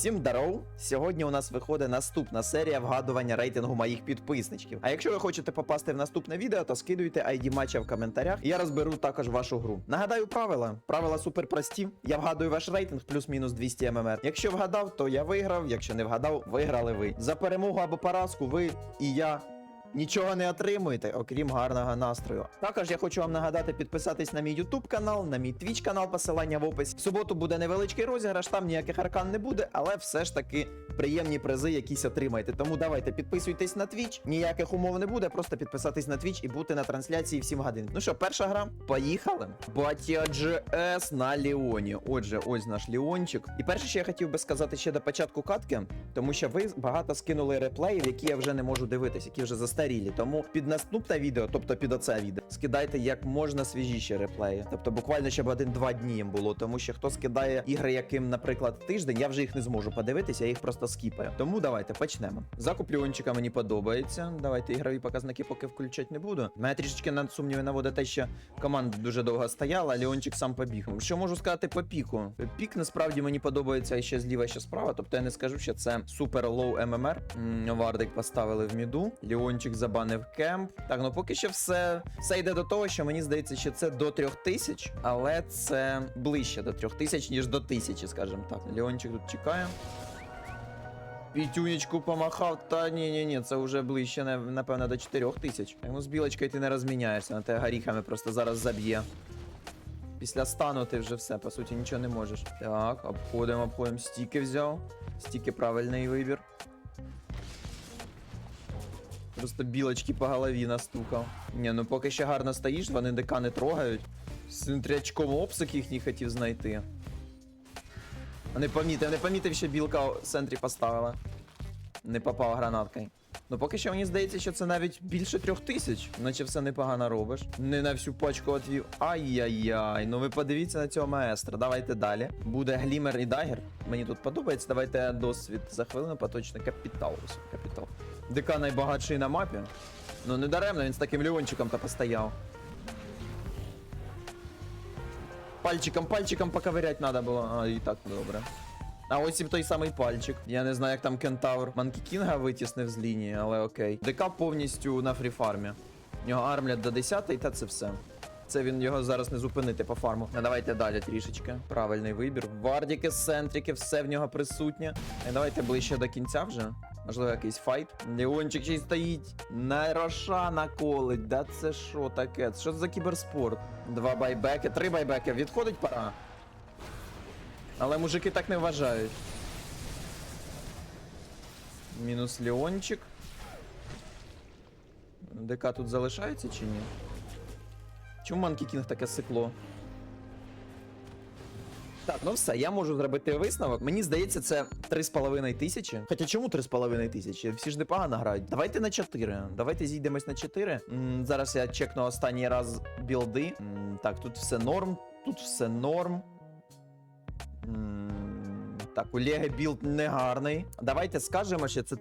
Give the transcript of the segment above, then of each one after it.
Всім здоров! Сьогодні у нас виходить наступна серія вгадування рейтингу моїх підписничків. А якщо ви хочете попасти в наступне відео, то скидуйте ID матча в коментарях, я розберу також вашу гру. Нагадаю правила. Правила супер прості. Я вгадую ваш рейтинг плюс-мінус 200 ММР. Якщо вгадав, то я виграв. Якщо не вгадав, виграли ви. За перемогу або поразку ви і я Нічого не отримуєте, окрім гарного настрою. Також я хочу вам нагадати підписатись на мій YouTube канал, на мій Twitch канал, посилання в описі. В суботу буде невеличкий розіграш, там ніяких аркан не буде, але все ж таки приємні призи якісь отримаєте. Тому давайте підписуйтесь на Twitch. Ніяких умов не буде, просто підписатись на Twitch і бути на трансляції в 7 годин. Ну що, перша гра? Поїхали. Батя GS на Леоні. Отже, ось наш Леончик. І перше, що я хотів би сказати ще до початку катки, тому що ви багато скинули реплеїв, які я вже не можу дивитись, які вже застарілі. Тому під наступне відео, тобто під оце відео, скидайте як можна свіжіші реплеї. Тобто буквально щоб один-два дні їм було. Тому що хто скидає ігри, яким, наприклад, тиждень, я вже їх не зможу подивитися, я їх просто скіпаю. Тому давайте почнемо. Закуп Леончика мені подобається. Давайте ігрові показники поки включати не буду. Мене трішечки на сумніви наводить те, що команда дуже довго стояла, а Леончик сам побіг. Що можу сказати по піку? Пік насправді мені подобається ще зліва, ще справа. Тобто я не скажу, що це супер лоу ММР. Вардик поставили в міду. Леончик забанив кемп. Так, ну поки що все, все йде до того, що мені здається, що це до 3000, але це ближче до 3000, ніж до 1000, скажімо так. Леончик тут чекає. Пітюнечку помахав, та ні, ні, ні, це вже ближче, напевно, до 4000. Ну, з білочкою ти не розміняєшся, на тебе горіхами просто зараз заб'є. Після стану ти вже все, по суті, нічого не можеш. Так, обходимо, обходимо. Стіки взяв. Стіки правильний вибір. Просто білочки по голові настукав. Ні, ну поки ще гарно стоїш, вони ДК не трогають. З інтрячком обсик їхній хотів знайти. А Не помітив, не помітив, що білка в центрі поставила. Не попав гранаткою. Ну поки що мені здається, що це навіть більше трьох тисяч, наче все непогано робиш. Не на всю пачку отвів. Ай-яй-яй. Ну ви подивіться на цього маестра. Давайте далі. Буде глімер і дагер. Мені тут подобається. Давайте досвід за хвилину, поточний капітал. Капітал. ДК найбагатший на мапі. Ну не даремно, він з таким льончиком то постояв. Пальчиком, пальчиком поковырять надо було. А, і так добре. А ось і той самий пальчик. Я не знаю, як там кентавр Манкі Кінга витіснив з лінії, але окей. ДК повністю на фріфармі. У нього армлет до 10 та це все. Це він його зараз не зупинити по фарму. А давайте далі трішечки. Правильний вибір. Вардіки, центрики, все в нього присутнє. І давайте ближче до кінця вже. Можливо, якийсь файт. Леончик ще й стоїть. На Рошана колить. Да це що таке? Що за кіберспорт? Два байбеки, три байбеки. Відходить пора. Але мужики так не вважають. Мінус Леончик. ДК тут залишається чи ні? Чому Манкі Кінг таке сикло? Так, ну все, я можу зробити висновок. Мені здається, це 3,5 тисячі. Хоча чому 3,5 тисячі? Всі ж непогано грають. Давайте на 4. Давайте зійдемось на 4. М, зараз я чекну останній раз білди. М, так, тут все норм. Тут все норм. М, Так, у Лего білд негарний. Давайте скажемо, що це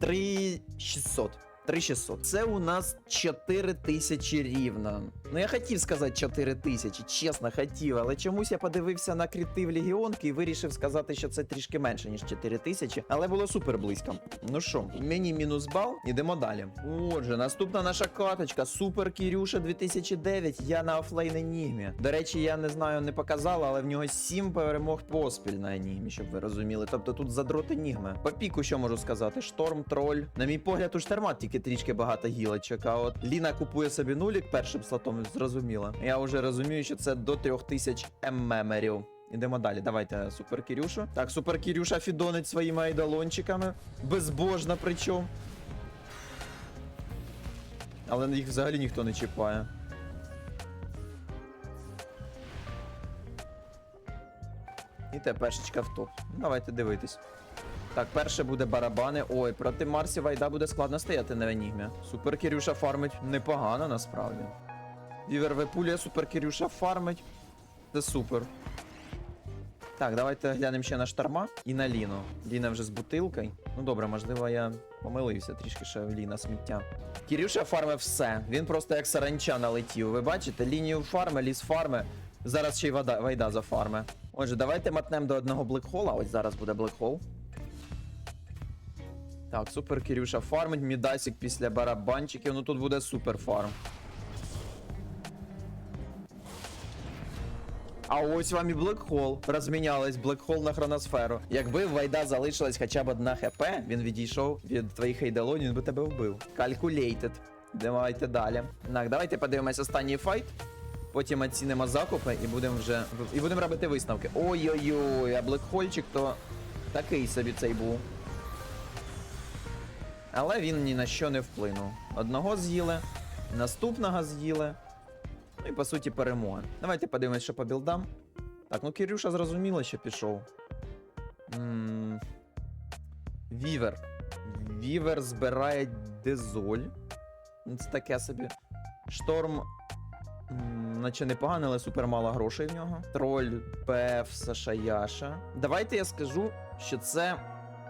3600. 3600. Це у нас 4000 рівно. Ну я хотів сказати 4000, чесно хотів, але чомусь я подивився на критив Легіонки і вирішив сказати, що це трішки менше, ніж 4000, але було супер близько. Ну що, мені мінус бал, ідемо далі. Отже, наступна наша каточка. Супер Кірюша 2009. Я на офлейн Енігмі. До речі, я не знаю, не показала, але в нього 7 перемог поспіль на Енігмі, щоб ви розуміли. Тобто тут задрот Енігми. По піку, що можу сказати? Шторм, троль. На мій погляд, у штермат тільки трішки багато гілочок. А от Ліна купує собі нулік першим слотом, зрозуміло. Я вже розумію, що це до 3000 ммерів. Ідемо далі. Давайте супер Кірюшу. Так, супер Кірюша фідонить своїми айдолончиками. Безбожно причому. Але їх взагалі ніхто не чіпає. І тепешечка в топ. Давайте дивитись. Так, перше буде барабани. Ой, проти Марсі Вайда буде складно стояти на Енігмі. Супер Кірюша фармить непогано насправді. Вівер Вепулія, Супер Кірюша фармить. Це супер. Так, давайте глянемо ще на шторма і на Ліну. Ліна вже з бутилкою. Ну добре, можливо, я помилився трішки ще в Ліна сміття. Кірюша фармив все. Він просто як саранча налетів. Ви бачите, лінію фарми, ліс фарми. Зараз ще й вода, вайда за фарми. Отже, давайте матнем до одного блекхола. Ось зараз буде блекхол. Так, супер Кирюша фармить, мідасік після барабанчиків. Ну тут буде супер фарм. А ось вам і блекхол. Розмінялись блекхол на хроносферу. Якби в Вайда залишилась хоча б одна хп, він відійшов від твоїх хейдалонів, він би тебе вбив. Calculated. Давайте далі. Так, давайте подивимось останній файт. Потім оцінимо закупи і будемо вже. І будемо робити висновки. Ой-ой-ой, а блекхольчик то такий собі цей був. Але він ні на що не вплинув. Одного з'їли, наступного з'їли. Ну і по суті перемога. Давайте подивимось, що по білдам. Так, ну Кирюша зрозуміло, що пішов. М, Вівер. Вівер збирає дезоль. Ну, Це таке собі. Шторм. м, Наче непогано, але супер мало грошей в нього. Троль, ПФ, Саша Яша. Давайте я скажу, що це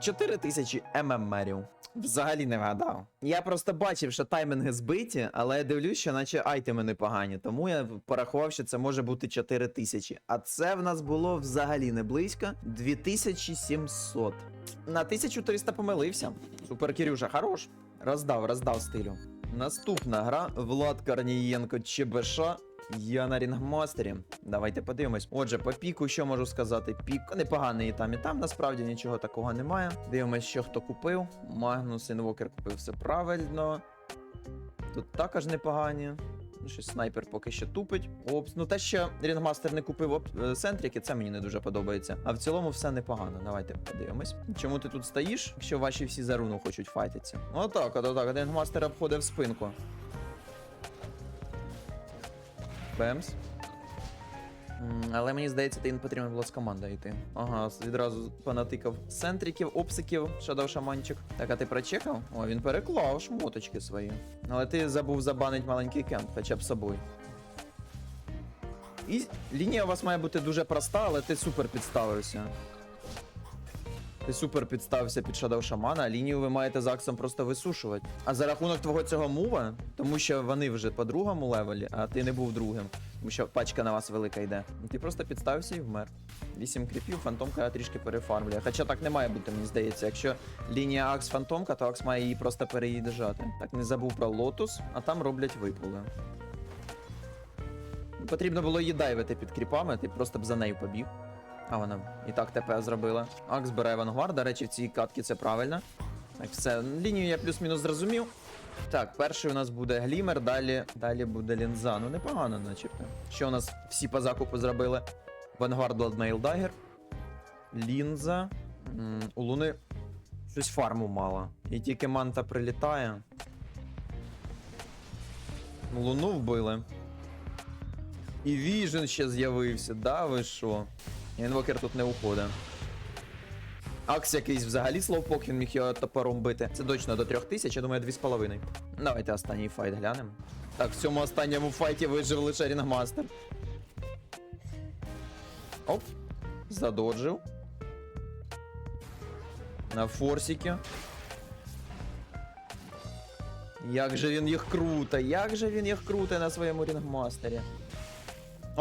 4000 ММРів. Взагалі не вгадав. Я просто бачив, що таймінги збиті, але я дивлюсь, що наче айтеми непогані. Тому я порахував, що це може бути 4000. А це в нас було взагалі не близько. 2700. На 1300 помилився. Супер Кирюша, хорош. Роздав, роздав стилю. Наступна гра Влад Корнієнко ЧБШ. Я на рінгмастері. Давайте подивимось. Отже, по піку, що можу сказати? Пік непоганий і там, і там. Насправді нічого такого немає. Дивимось, що хто купив. Магнус Інвокер купив все правильно. Тут також непогані. Ну, Щось снайпер поки що тупить. Опс. Ну те, що Рінгмастер не купив оп... е, центрики, це мені не дуже подобається. А в цілому все непогано. Давайте подивимось. Чому ти тут стоїш, якщо ваші всі за руну хочуть файтитися? Отак, от, отак. Рінгмастер обходив спинку. Бемс. М, Але мені здається, ти потрібно було з командою йти. Ага, відразу понатикав центриків, обсиків, шадав шаманчик. Так, а ти прочекав? О, він переклав шмоточки свої. Але ти забув забанить маленький кемп, хоча б собою. І лінія у вас має бути дуже проста, але ти супер підставився. Ти супер підставився під Shadow Шамана, а лінію ви маєте з Аксом просто висушувати. А за рахунок твого цього мува, тому що вони вже по другому левелі, а ти не був другим, тому що пачка на вас велика йде. Ти просто підставився і вмер. Вісім кріпів, фантомка трішки перефармлює. Хоча так не має бути, мені здається. Якщо лінія Акс фантомка, то Акс має її просто переїжджати. Так не забув про лотус, а там роблять випули. Потрібно було її дайвити під кріпами, ти просто б за нею побіг. А вона і так ТП зробила. Акс бере авангард, до речі, в цій катці це правильно. Так, все, лінію я плюс-мінус зрозумів. Так, перший у нас буде глімер, далі, далі буде лінза. Ну непогано, начебто. Що у нас всі по закупу зробили? Vanguard Bloodmail Dagger, лінза. М, у Луни щось фарму мало. І тільки манта прилітає. Луну вбили. І Віжен ще з'явився, да ви що? Інвокер тут не уходить. Акс якийсь взагалі слоупок, він міг його топором бити. Це точно до 3000, я думаю, 2,5. Давайте останній файт глянемо. Так, в цьому останньому файті вижив лише Рінгмастер. Оп. Задоджив. На форсіки. Як же він їх круто, як же він їх круто на своєму рінгмастері.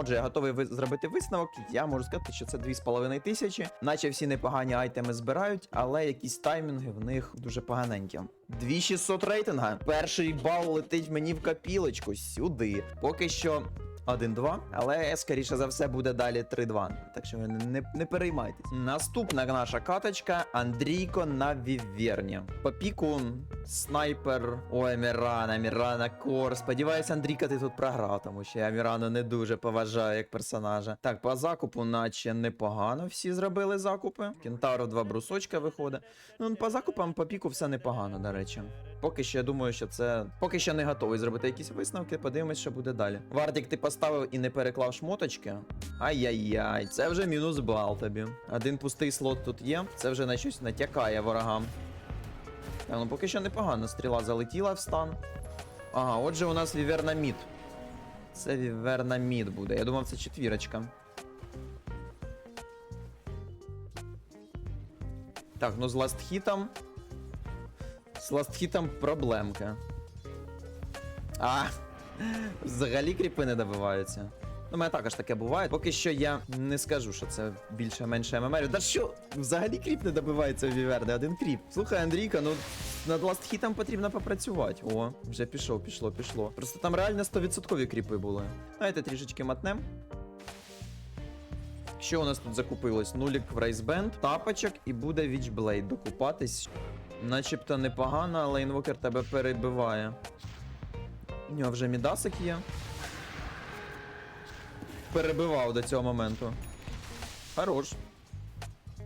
Отже, я готовий ви- зробити висновок. Я можу сказати, що це 2,5 тисячі. Наче всі непогані айтеми збирають, але якісь таймінги в них дуже поганенькі. 2600 рейтинга. Перший бал летить мені в капілочку сюди. Поки що 1-2, але скоріше за все буде далі 3-2. Так що ви не, не переймайтесь. Наступна наша каточка Андрійко на Віверні. По піку снайпер. Ой, Мірана, Мірана Кор. Сподіваюся, Андрійка, ти тут програв, тому що я Мірану не дуже поважаю як персонажа. Так, по закупу, наче непогано всі зробили закупи. Кентавру два брусочка виходить. Ну, по закупам, по піку все непогано, до речі. Поки що я думаю, що це. Поки що не готовий зробити якісь висновки. Подивимось, що буде далі. Вартік, ти поставив і не переклав шмоточки. Ай-яй-яй, це вже мінус бал тобі. Один пустий слот тут є. Це вже на щось натякає ворогам. Так, ну поки що непогано. Стріла залетіла в стан. Ага, отже, у нас віверна мід. Це віверна мід буде. Я думав, це четвірочка. Так, ну з ластхітом. З ластхітом проблемка. А, взагалі кріпи не добиваються. Ну, мене також таке буває. Поки що я не скажу, що це більше-менше ММР. Да що? Взагалі кріп не добивається в Віверни, один кріп. Слухай, Андрійка, ну над ластхітом потрібно попрацювати. О, вже пішло, пішло, пішло. Просто там реально 100% кріпи були. Давайте трішечки матнем. Що у нас тут закупилось? Нулік в рейсбенд, тапочок і буде Вічблейд докупатись. Начебто непогано, але інвокер тебе перебиває. У нього вже мідасик є. Перебивав до цього моменту. Хорош.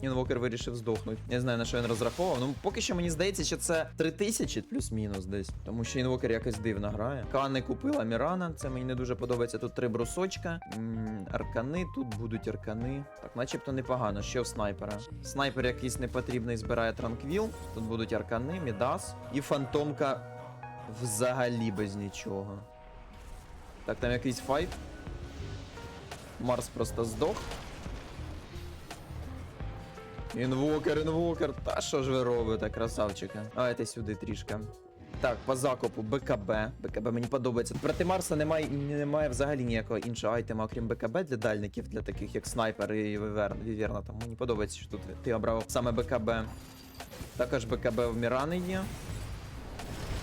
Інвокер вирішив здохнути. Не знаю, на що він розраховував. Ну, поки що мені здається, що це 3000 плюс-мінус десь. Тому що інвокер якось дивно грає. Кани купила Мірана, це мені не дуже подобається. Тут три брусочка. Аркани, тут будуть аркани. Так, начебто непогано. Ще в снайпера. Снайпер якийсь непотрібний збирає транквіл. Тут будуть аркани, Мідас. І фантомка взагалі без нічого. Так, там якийсь файт. Марс просто здох. Інвокер, інвокер. Та що ж ви робите, красавчики? Давайте сюди трішки. Так, по закупу БКБ. БКБ мені подобається. Проти Марса немає, немає взагалі ніякого іншого айтема, окрім БКБ для дальників, для таких як снайпер і Віверн, Віверна. Там мені подобається, що тут ти обрав саме БКБ. Також БКБ в Мірани є.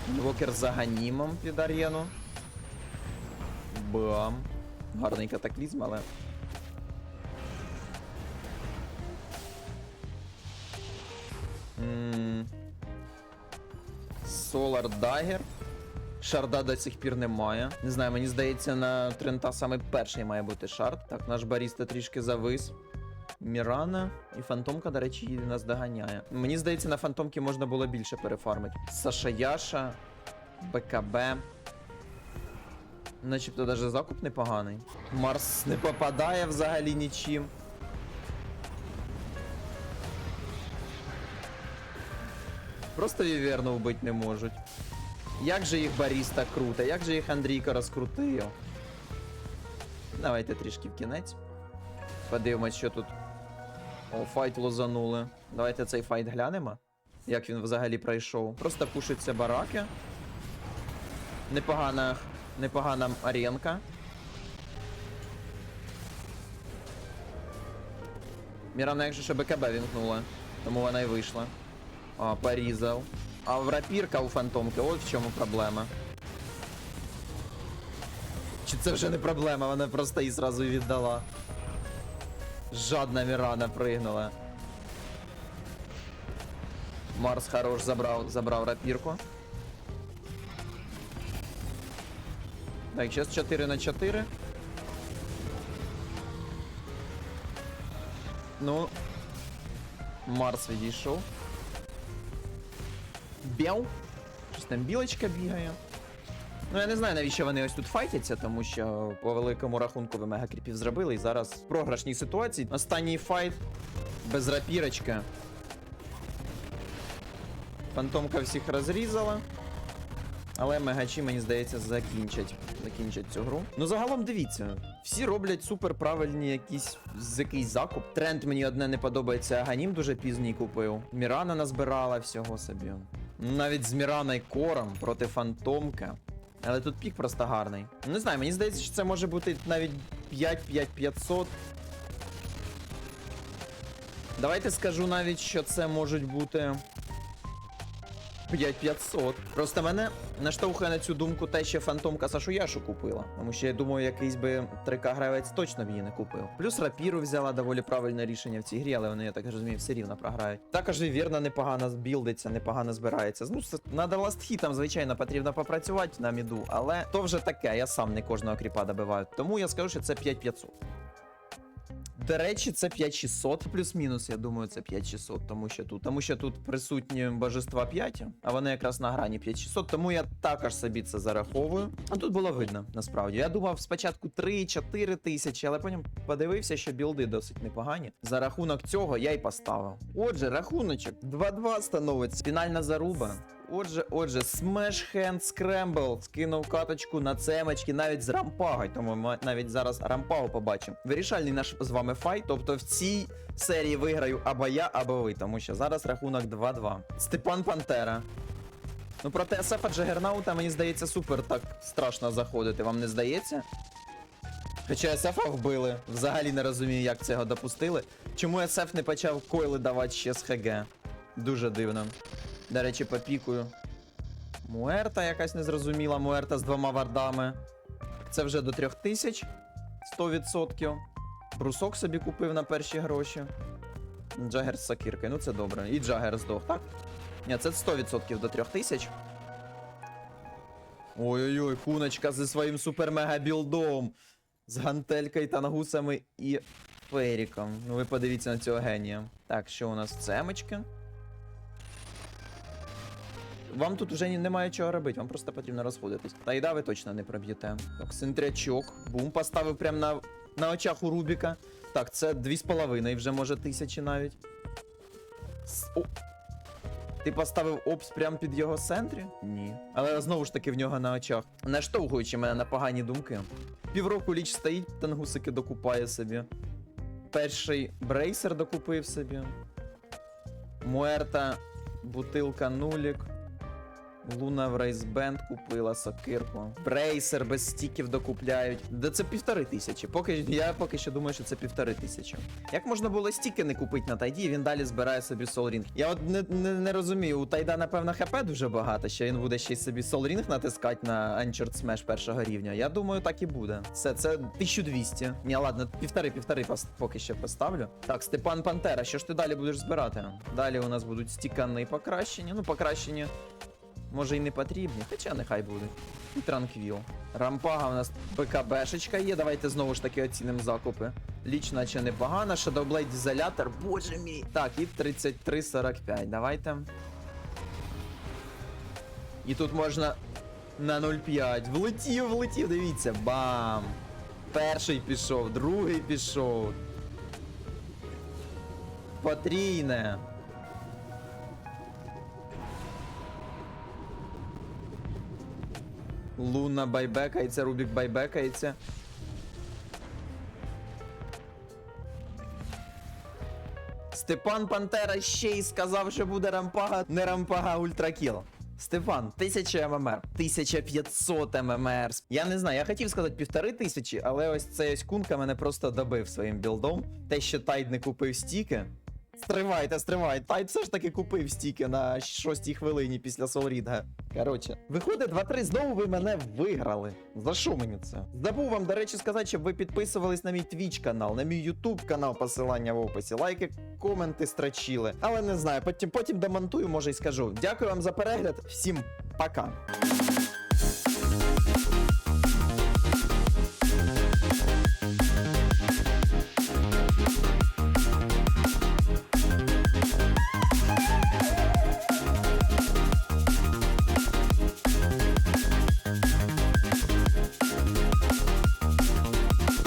Інвокер за ганімом під арену. Бам. Гарний катаклізм, але. Solar Dagger. Шарда до сих пір немає. Не знаю, мені здається, на Трента саме перший має бути шард. Так, наш баріста трішки завис. Мірана і Фантомка, до речі, її нас доганяє. Мені здається, на Фантомки можна було більше перефармити. Саша Яша, БКБ. Начебто навіть закуп непоганий. Марс не попадає взагалі нічим. Просто Віверну вбити не можуть. Як же їх Баріста круто, як же їх Андрійка розкрутив. Давайте трішки в кінець. Подивимось, що тут. О, файт лозанули. Давайте цей файт глянемо. Як він взагалі пройшов. Просто пушиться бараки. Непогана, непогана аренка. Мірана, якщо ще БКБ вімкнула, тому вона й вийшла. А, порізав. А в рапірка у фантомки, от в чому проблема. Чи це вже не проблема, вона просто її зразу віддала. Жадна Мірана пригнула. Марс хорош забрав, забрав рапірку. Так, зараз 4 на 4. Ну. Марс відійшов. Бяу. Щось там білочка бігає. Ну я не знаю, навіщо вони ось тут файтяться, тому що по великому рахунку ви мега кріпів зробили. І зараз в програшній ситуації. Останній файт без рапірочки. Фантомка всіх розрізала. Але мегачі, мені здається, закінчать, закінчать цю гру. Ну загалом дивіться, всі роблять супер правильні якісь якийсь закуп. Тренд мені одне не подобається, Аганім дуже пізній купив. Мірана назбирала всього собі. Навіть з Мірана і кором проти фантомка. Але тут пік просто гарний. Не знаю, мені здається, що це може бути навіть 5-5-500. Давайте скажу навіть, що це можуть бути 5500. Просто мене наштовхує на цю думку те, що фантомка Сашу Яшу купила. Тому що я думаю, якийсь би 3К гравець точно б її не купив. Плюс рапіру взяла доволі правильне рішення в цій грі, але вони, я так розумію, все рівно програють. Також і вірно непогано білдиться, непогано збирається. Ну, с- над ластхітом, звичайно, потрібно попрацювати на міду, але то вже таке, я сам не кожного кріпа добиваю. Тому я скажу, що це 5500. До речі, це 5600 плюс-мінус, я думаю, це 5600, тому що тут. Тому що тут присутні божества 5, а вони якраз на грані 5600, тому я також собі це зараховую. А тут було видно, насправді. Я думав спочатку 3-4 тисячі, але потім подивився, що білди досить непогані. За рахунок цього я й поставив. Отже, рахуночок 2-2 становиться. Фінальна заруба. Отже, отже, Smash Hand Scramble скинув каточку на цемочки навіть з рампагою, тому ми навіть зараз рампагу побачимо. Вирішальний наш з вами файт, тобто в цій серії виграю або я, або ви, тому що зараз рахунок 2-2. Степан Пантера. Ну проти Асефа Джагернаута, мені здається, супер так страшно заходити, вам не здається? Хоча СФ вбили. Взагалі не розумію, як цього допустили. Чому СФ не почав койли давати ще з ХГ? Дуже дивно. До речі, попікую. Муерта якась незрозуміла, Муерта з двома вардами. Це вже до 3000. 100%. Брусок собі купив на перші гроші. Джагер з сокиркою, ну це добре. І Джагер здох, так? Ні, це 100% до 3000. Ой-ой-ой, куночка зі своїм супер-мега-білдом. З гантелькою, тангусами і феріком. Ну ви подивіться на цього генія. Так, що у нас цемочки? Вам тут вже немає чого робити, вам просто потрібно розходитись. Та й ви точно не проб'єте. Так, синтрячок. Бум, поставив прямо на, на очах у Рубіка. Так, це 2,5 вже може тисячі навіть. С- О! Ти поставив опс прямо під його центрі? Ні. Але знову ж таки в нього на очах. Наштовхуючи мене на погані думки. Півроку ліч стоїть, тангусики докупає собі. Перший брейсер докупив собі. Муерта, бутилка нулік. Луна в рейсбенд купила сокирку. Брейсер без стіків докупляють. Да це півтори тисячі. Поки я поки що думаю, що це півтори тисячі. Як можна було стіки не купити на тайді, він далі збирає собі солрінг. Я от не, не, не розумію, у тайда, напевно, хп дуже багато, що він буде ще й собі солрінг натискати на Anchored Smash першого рівня. Я думаю, так і буде. Все, це 1200. Ні, ладно, півтори-півтори поки що поставлю. Так, Степан Пантера, що ж ти далі будеш збирати? Далі у нас будуть стікани покращені. Ну, покращені. Може і не потрібні, хоча нехай буде. І транквіл. Рампага у нас БКБшечка є. Давайте знову ж таки оцінимо закупи. Ліч, наче непогана. Shadowblade ізолятор. Боже мій. Так, і 33,45. Давайте. І тут можна на 0,5. Влетів, влетів, дивіться. Бам! Перший пішов, другий пішов. Потрійне. Луна байбекається, Рубік байбекається. Степан Пантера ще й сказав, що буде рампага, не рампага, а ультракіл. Степан, 1000 ММР, 1500 ММР. Я не знаю, я хотів сказати півтори тисячі, але ось цей ось кунка мене просто добив своїм білдом. Те, що Тайд не купив стіки. Стривайте, стривайте. Тайд все ж таки купив стіки на 6 хвилині після Солрідга. Коротше, виходить 2-3, знову ви мене виграли. За що мені це? Забув вам, до речі, сказати, щоб ви підписувались на мій Twitch канал, на мій YouTube канал, посилання в описі, лайки, коменти строчили. Але не знаю, потім, потім демонтую, може й скажу. Дякую вам за перегляд, всім пока.